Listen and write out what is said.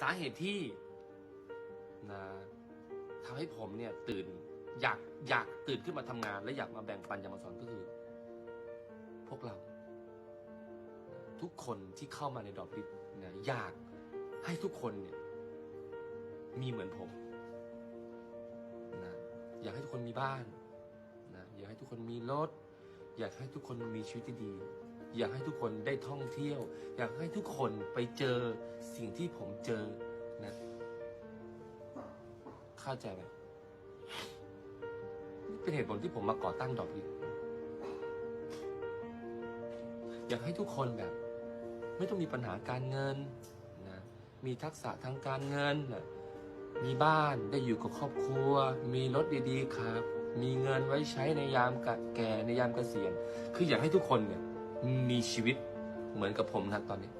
สาเหตุที่นะทำให้ผมเนี่ย ตื่น อยากอยากตื่นขึ้นมาทำงาน และอยากมาแบ่งปันอยากมาสอนก็คือ พวกเรา ทุกคนที่เข้ามาในดอกลิฟเนี่ยอยากให้ทุกคนเนี่ย มีเหมือนผมนะอยากให้ทุกคนมีบ้านนะอยากให้ทุกคนมีรถ อยากให้ทุกคนมีชีวิตที่ดี อยากให้ทุกคนได้ท่องเที่ยว อยากให้ทุกคนไปเจอสิ่งที่ผมเจอนะเข้าใจไหมนี่เป็นเหตุผลที่ผมมาก่อตั้งดอกลิฟอยากให้ทุกคนแบบ ไม่ต้องมีปัญหาการเงินนะมีทักษะทางการเงินนะมีบ้านได้อยู่กับครอบครัว มีรถดีๆครับ มีเงินไว้ใช้ในยามกแก่ในยามเกษียณคืออยากให้ทุกคนเนี่ย มีชีวิตเหมือนกับผมนะตอนนี้